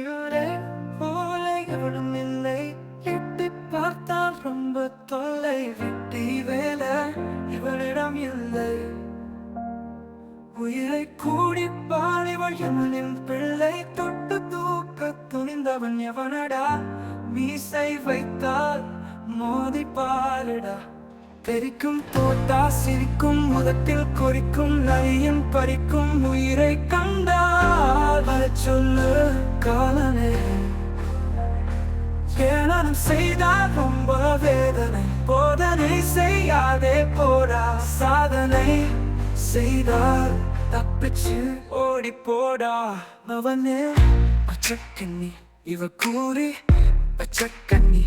இவரே போல எவனும் இல்லை. எட்டி பார்த்தால் ரொம்ப தொல்லை. வெட்டி வேலை இவரிடம் இல்லை. உயிரை கூடி பாலிவள் எவனின் பிள்ளை. தொட்டு தூக்க துணிந்தவன் எவனடா? மீசை வைத்தால் மோதி பாருடா. தெரிக்கும் தோட்டா சிரிக்கும் முதத்தில் குறிக்கும் நரியும் பறிக்கும் உயிரை கண்டால் வரச் சொல்லு காலனே. கேளனம் செய்தால் ரொம்ப வேதனை போதனை செய்யாதே போடா சாதனை செய்தால் தப்பிச்சு ஓடி போடா அவனே. பச்சக்கண்ணி இவ கூறி பச்சக்கண்ணி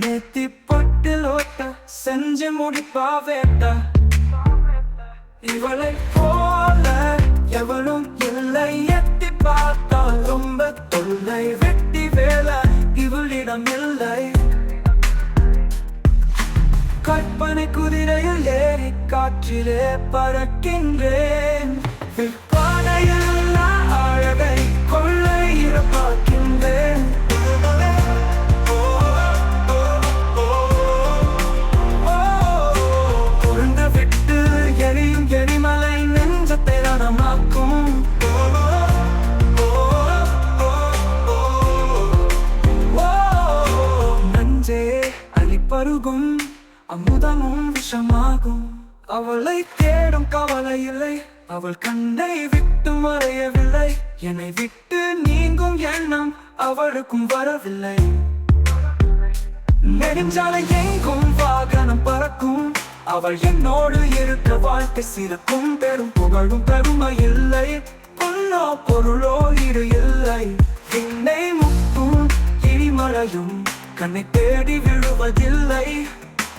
நேத்தி பொட்டில் ஓட்ட செஞ்சு முடிப்பா வேட்டா இவளை போல எவளும் இல்லை எத்தி பார்த்தால் ரொம்ப தொல்லை வெட்டி வேலை இவளிடம் இல்லை கற்பனை குதிரையில் ஏறி காற்றிலே பறக்கின்றேன் விற்பனையில் அழிப்பருகும் அமுதமும் விஷமாகும். அவளை தேடும் கவலை இல்லை அவள் கண்ணை விட்டு மறையவில்லை. என்னை விட்டு நீங்கும் எண்ணம் அவளுக்கும் வரவில்லை. நெடுஞ்சாலை எங்கும் வாகனம் பறக்கும். அவள் என்னோடு இருக்க வாழ்க்கை சிறக்கும். பெரும் புகழும் பெருமை இல்லை. பொல்லோ பொருளோ இரு இல்லை. என்னை முத்தும் இடிமலையும் கண்ணை தேடி விழு விழுவதில்லை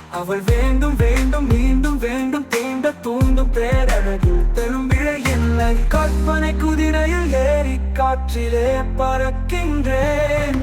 அவள் வேண்டும் வேண்டும் மீண்டும் வேண்டும் தீண்ட தூண்டும் பேரழகில் பெரும் விழை இல்லை கற்பனை குதிரையில் ஏறி காற்றிலே பறக்கின்றேன்.